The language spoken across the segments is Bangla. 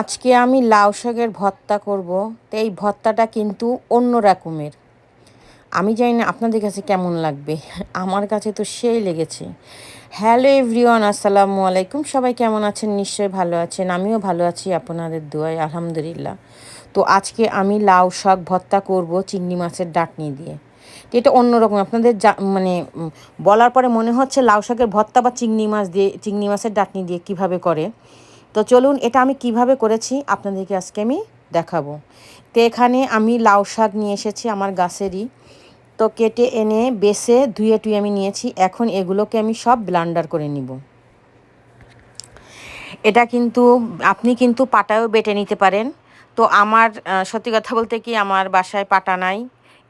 আজকে আমি লাউ শাকের ভর্তা করব, তো এই ভর্তাটা কিন্তু অন্য রকমের। আমি জানি না আপনাদের কাছে কেমন লাগবে, আমার কাছে তো সেই লেগেছে। হ্যালো এভরিওয়ান, আসসালামু আলাইকুম। সবাই কেমন আছেন? নিশ্চয়ই ভালো আছেন। আমিও ভালো আছি আপনাদের দোয়ায়, আলহামদুলিল্লাহ। তো আজকে আমি লাউ শাক ভর্তা করব চিংড়ি মাছের ডাটনি দিয়ে। তো এটা অন্যরকম আপনাদের যা মানে বলার পরে মনে হচ্ছে লাউ শাকের ভর্তা বা চিংড়ি মাছ দিয়ে, চিংড়ি মাছের ডাটনি দিয়ে কীভাবে করে। তো চলুন এটা আমি কীভাবে করেছি আপনাদেরকে আজকে আমি দেখাবো। তো এখানে আমি লাউ শাক নিয়ে এসেছি আমার গাছেরই। তো কেটে এনে বেসে ধুয়ে টুয়ে আমি নিয়েছি। এখন এগুলোকে আমি সব ব্লান্ডার করে নিব। এটা কিন্তু, আপনি কিন্তু পাটায়ও বেটে নিতে পারেন। তো আমার সত্যি কথা বলতে কি আমার বাসায় পাটা নাই।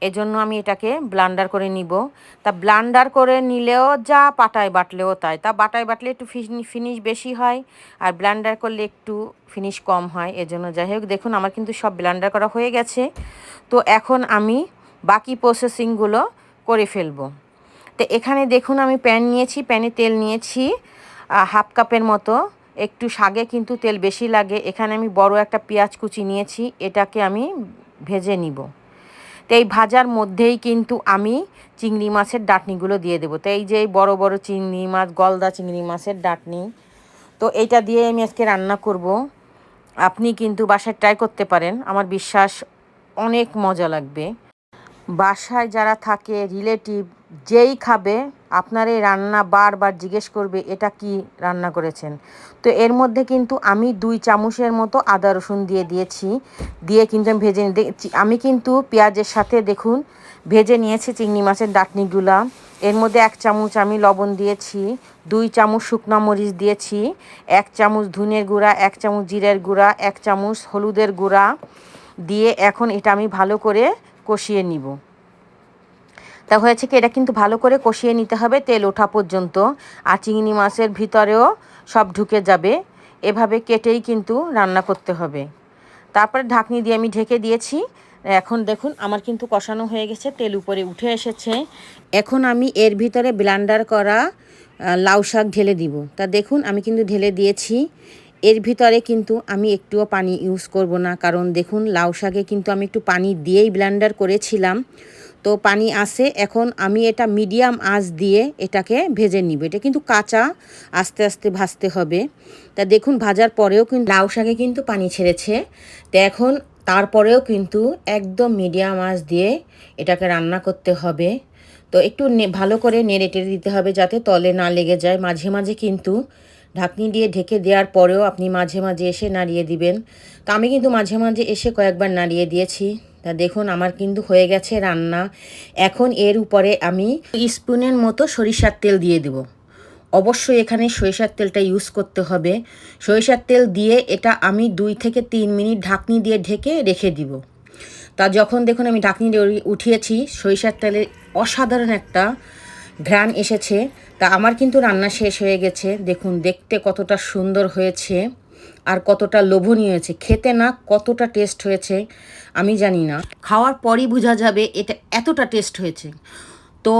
এজন্য আমি এটাকে ব্লান্ডার করে নিব। তা ব্লান্ডার করে নিলেও যা পাটায় বাটলেও তাই। তা বাটায় বাটলে একটু ফিনিশ বেশি হয় আর ব্লান্ডার করলে একটু ফিনিশ কম হয়, এজন্য যাই হোক, দেখুন আমার কিন্তু সব ব্লান্ডার করা হয়ে গেছে। তো এখন আমি বাকি প্রসেসিংগুলো করে ফেলব। তো এখানে দেখুন আমি প্যান নিয়েছি প্যানে তেল নিয়েছি হাফ কাপের মতো। একটু শাগে কিন্তু তেল বেশি লাগে। এখানে আমি বড় একটা পেঁয়াজ কুচি নিয়েছি, এটাকে আমি ভেজে নিব। তো এই ভাজার মধ্যেই কিন্তু আমি চিংড়ি মাছের ডাটনিগুলো দিয়ে দেবো। তো এই যে বড় বড় চিংড়ি মাছ, গলদা চিংড়ি মাছের ডাটনি, তো এটা দিয়ে আমি আজকে রান্না করব। আপনি কিন্তু বাসায় ট্রাই করতে পারেন, আমার বিশ্বাস অনেক মজা লাগবে। বাসায় যারা থাকে রিলেটিভ যেই খাবে, আপনার এই রান্না বারবার জিজ্ঞেস করবে, এটা কি রান্না করেছেন? তো এর মধ্যে কিন্তু আমি দুই চামচের মতো আদা রসুন দিয়ে দিয়েছি, দিয়ে কিন্তু আমি ভেজে আমি কিন্তু পেঁয়াজের সাথে দেখুন, ভেজে নিয়েছি চিংড়ি মাছের ডাটনিগুলা। এর মধ্যে এক চামচ আমি লবণ দিয়েছি, দুই চামচ শুকনো মরিচ দিয়েছি, এক চামচ ধুনের গুঁড়া, এক চামচ জিরের গুঁড়া, এক চামচ হলুদের গুঁড়া। দিয়ে এখন এটা আমি ভালো করে কষিয়ে নিব। তা হয়েছে কি, এটা কিন্তু ভালো করে কষিয়ে নিতে হবে তেল ওঠা পর্যন্ত, আর চিংড়ি মাছের ভিতরেও সব ঢুকে যাবে। এভাবে কেটেই কিন্তু রান্না করতে হবে। তারপরে ঢাকনি দিয়ে আমি ঢেকে দিয়েছি। এখন দেখুন, আমার কিন্তু কষানো হয়ে গেছে, তেল উপরে উঠে এসেছে। এখন আমি এর ভিতরে ব্লান্ডার করা লাউ শাক ঢেলে দিব। তা দেখুন, আমি কিন্তু ঢেলে দিয়েছি। এর ভিতরে কিন্তু আমি একটুও পানি ইউজ করব না, কারণ দেখুন, লাউ শাকে কিন্তু আমি একটু পানি দিয়েই ব্লেন্ডার করেছিলাম। তো পানি আসে এখন আমি এটা মিডিয়াম আঁচ দিয়ে এটাকে ভেজে নিব। এটা কিন্তু কাঁচা, আস্তে আস্তে ভাজতে হবে। তা দেখুন, ভাজার পরেও কিন্তু লাউ শাকে কিন্তু পানি ছেড়েছে। তো এখন তারপরেও কিন্তু একদম মিডিয়াম আঁচ দিয়ে এটাকে রান্না করতে হবে। তো একটু ভালো করে নেড়ে টেড়ে দিতে হবে যাতে তলে না লেগে যায়। মাঝে মাঝে কিন্তু ঢাকনি দিয়ে ঢেকে দেওয়ার পরেও আপনি মাঝে মাঝে এসে নাড়িয়ে দিবেন। তো আমি কিন্তু মাঝে মাঝে এসে কয়েকবার নাড়িয়ে দিয়েছি। তা দেখুন, আমার কিন্তু হয়ে গেছে রান্না। এখন এর উপরে আমি স্পুনের মতো সরিষার তেল দিয়ে দেব। অবশ্যই এখানে সরিষার তেলটা ইউজ করতে হবে। সরিষার তেল দিয়ে এটা আমি দুই থেকে তিন মিনিট ঢাকনি দিয়ে ঢেকে রেখে দিব। তা যখন দেখুন, আমি ঢাকনি উঠিয়েছি, সরিষার তেলের অসাধারণ একটা ঘ্রাণ এসেছে। তা আমার কিন্তু রান্না শেষ হয়ে গেছে। দেখুন, দেখতে কতটা সুন্দর হয়েছে। আর কতটা লোভনীয় হয়েছে। খেতে না কতটা টেস্ট হয়েছে, আমি জানি না। খাওয়ার পরই বোঝা যাবে এটা এতটা টেস্ট হয়েছে। তো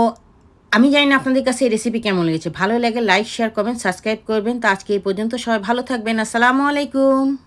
আমি জানি না আপনাদের কাছে এই রেসিপি কেমন লেগেছে। ভালো লাগে লাইক শেয়ার করবেন সাবস্ক্রাইব করবেন। তো আজকে এই পর্যন্ত সবাই ভালো থাকবেন। আসসালামু আলাইকুম।